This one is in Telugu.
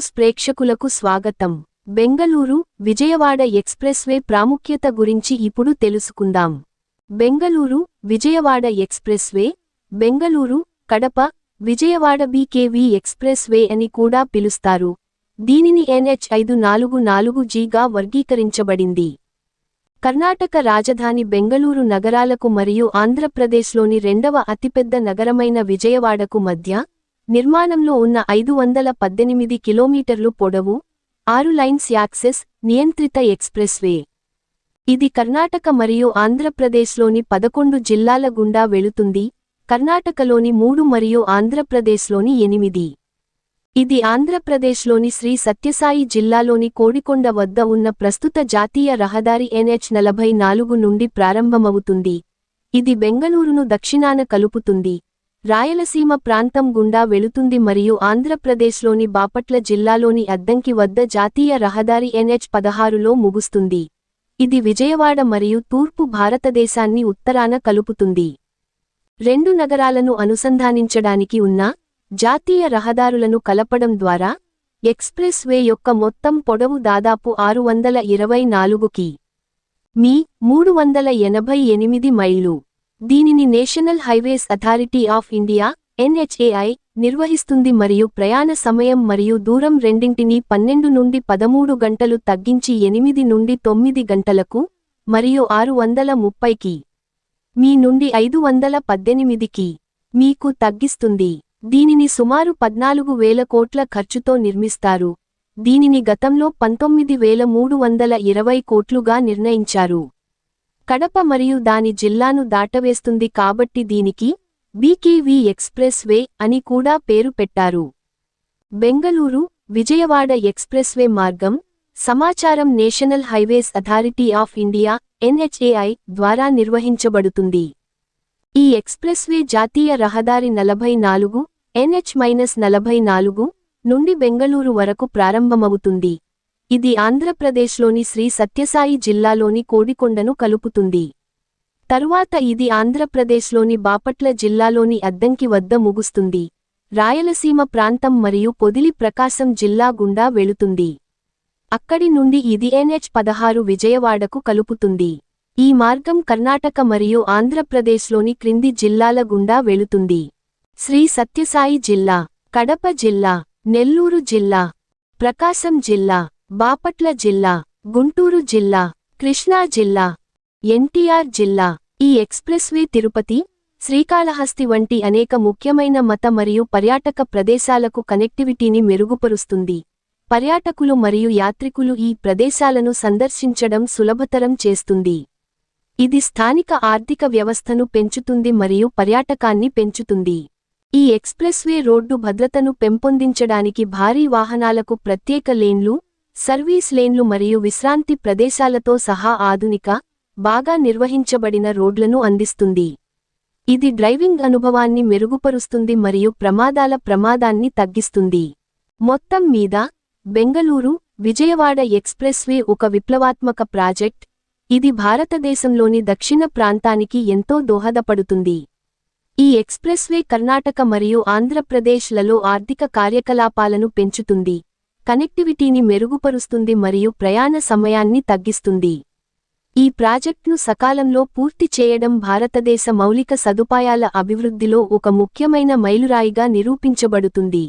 న్యూస్ ప్రేక్షకులకు స్వాగతం. బెంగళూరు విజయవాడ ఎక్స్ప్రెస్వే ప్రాముఖ్యత గురించి ఇప్పుడు తెలుసుకుందాం. Bengaluru Vijayawada expressway Bengaluru Kadapa Vijayawada BKV expressway అని కూడా పిలుస్తారు. దీనిని ఎన్హెచ్ ఐదు నాలుగు నాలుగు జీగా వర్గీకరించబడింది. కర్ణాటక రాజధాని బెంగళూరు నగరాలకు మరియు ఆంధ్రప్రదేశ్లోని రెండవ అతిపెద్ద నగరమైన విజయవాడకు మధ్య నిర్మాణంలో ఉన్న ఐదు వందల పద్దెనిమిది కిలోమీటర్లు పొడవు ఆరు లైన్స్ యాక్సెస్ నియంత్రిత ఎక్స్ప్రెస్వే. ఇది కర్ణాటక మరియు ఆంధ్రప్రదేశ్లోని పదకొండు జిల్లాల గుండా వెళుతుంది కర్ణాటకలోని మూడు మరియు ఆంధ్రప్రదేశ్లోని ఎనిమిది. ఇది ఆంధ్రప్రదేశ్లోని శ్రీ సత్యసాయి జిల్లాలోని కోడికొండ వద్ద ఉన్న ప్రస్తుత జాతీయ రహదారి ఎన్హెచ్ నలభై నాలుగు నుండి ప్రారంభమవుతుంది. ఇది బెంగళూరును దక్షిణాన కలుపుతుంది. రాయలసీమ ప్రాంతం గుండా వెళుతుంది మరియు ఆంధ్రప్రదేశ్లోని బాపట్ల జిల్లాలోని అద్దంకి వద్ద జాతీయ రహదారి ఎన్హెచ్ పదహారులో ముగుస్తుంది. ఇది విజయవాడ మరియు తూర్పు భారతదేశాన్ని ఉత్తరాన కలుపుతుంది. రెండు నగరాలను అనుసంధానించడానికి ఉన్న జాతీయ రహదారులను కలపడం ద్వారా ఎక్స్ప్రెస్ వే యొక్క మొత్తం పొడవు దాదాపు ఆరు వందల ఇరవై నాలుగుకి మీ మూడు వందల ఎనభై ఎనిమిది మైళ్ళు. దీనిని national highways authority of India NHAI నిర్వహిస్తుంది మరియు ప్రయాణ సమయం మరియు దూరం రెండింటినీ పన్నెండు నుండి పదమూడు గంటలు తగ్గించి ఎనిమిది నుండి తొమ్మిది గంటలకు మరియు ఆరు వందల ముప్పైకి మీ నుండి ఐదు వందల పద్దెనిమిదికి మీకు తగ్గిస్తుంది. దీనిని సుమారు పద్నాలుగు వేల కోట్ల ఖర్చుతో నిర్మిస్తారు. దీనిని గతంలో పంతొమ్మిది వేల మూడు వందల ఇరవై కోట్లుగా నిర్ణయించారు. కడప మరియు దాని జిల్లాను దాటవేస్తుంది కాబట్టి దీనికి బీకేవీ ఎక్స్ప్రెస్ వే అని కూడా పేరు పెట్టారు. బెంగళూరు విజయవాడ ఎక్స్ప్రెస్వే మార్గం సమాచారం national highways authority of India NHAI ద్వారా నిర్వహించబడుతుంది. ఈ ఎక్స్ప్రెస్వే జాతీయ రహదారి నలభై నాలుగు ఎన్హెచ్ మైనస్ నలభై నాలుగు నుండి బెంగళూరు వరకు ప్రారంభమవుతుంది. ఇది ఆంధ్రప్రదేశ్లోని శ్రీ సత్యసాయి జిల్లాలోని కోడికొండను కలుపుతుంది. తరువాత ఇది ఆంధ్రప్రదేశ్లోని బాపట్ల జిల్లాలోని అద్దంకి వద్ద ముగుస్తుంది. రాయలసీమ ప్రాంతం మరియు పొదిలి ప్రకాశం జిల్లా గుండా వెళుతుంది. అక్కడి నుండి ఇది ఎన్హెచ్ పదహారు విజయవాడకు కలుపుతుంది. ఈ మార్గం కర్ణాటక మరియు ఆంధ్రప్రదేశ్లోని క్రింది జిల్లాల గుండా వెళుతుంది. శ్రీ సత్యసాయి జిల్లా కడప జిల్లా నెల్లూరు జిల్లా ప్రకాశం జిల్లా బాపట్ల జిల్లా గుంటూరు జిల్లా కృష్ణా జిల్లా ఎన్టీఆర్ జిల్లా ఈ ఎక్స్ప్రెస్వే తిరుపతి శ్రీకాళహస్తి వంటి అనేక ముఖ్యమైన మత మరియు పర్యాటక ప్రదేశాలకు కనెక్టివిటీని మెరుగుపరుస్తుంది. పర్యాటకులు మరియు యాత్రికులు ఈ ప్రదేశాలను సందర్శించడం సులభతరం చేస్తుంది. ఇది స్థానిక ఆర్థిక వ్యవస్థను పెంచుతుంది మరియు పర్యాటకాన్ని పెంచుతుంది. ఈ ఎక్స్ప్రెస్వే రోడ్డు భద్రతను పెంపొందించడానికి భారీ వాహనాలకు ప్రత్యేక లేన్లు సర్వీస్ లేన్లు మరియు విశ్రాంతి ప్రదేశాలతో సహా ఆధునిక బాగా నిర్వహించబడిన రోడ్లను అందిస్తుంది. ఇది డ్రైవింగ్ అనుభవాన్ని మెరుగుపరుస్తుంది మరియు ప్రమాదాల ప్రమాదాన్ని తగ్గిస్తుంది. మొత్తం మీద బెంగళూరు విజయవాడ ఎక్స్ప్రెస్వే ఒక విప్లవాత్మక ప్రాజెక్ట్. ఇది భారతదేశంలోని దక్షిణ ప్రాంతానికి ఎంతో దోహదపడుతుంది. ఈ ఎక్స్ప్రెస్వే కర్ణాటక మరియు ఆంధ్రప్రదేశ్లలో ఆర్థిక కార్యకలాపాలను పెంచుతుంది. కనెక్టివిటీని మెరుగుపరుస్తుంది మరియు ప్రయాణ సమయాన్ని తగ్గిస్తుంది. ఈ ప్రాజెక్టును సకాలంలో పూర్తి చేయడం భారతదేశ మౌలిక సదుపాయాల అభివృద్ధిలో ఒక ముఖ్యమైన మైలురాయిగా నిరూపించబడుతుంది.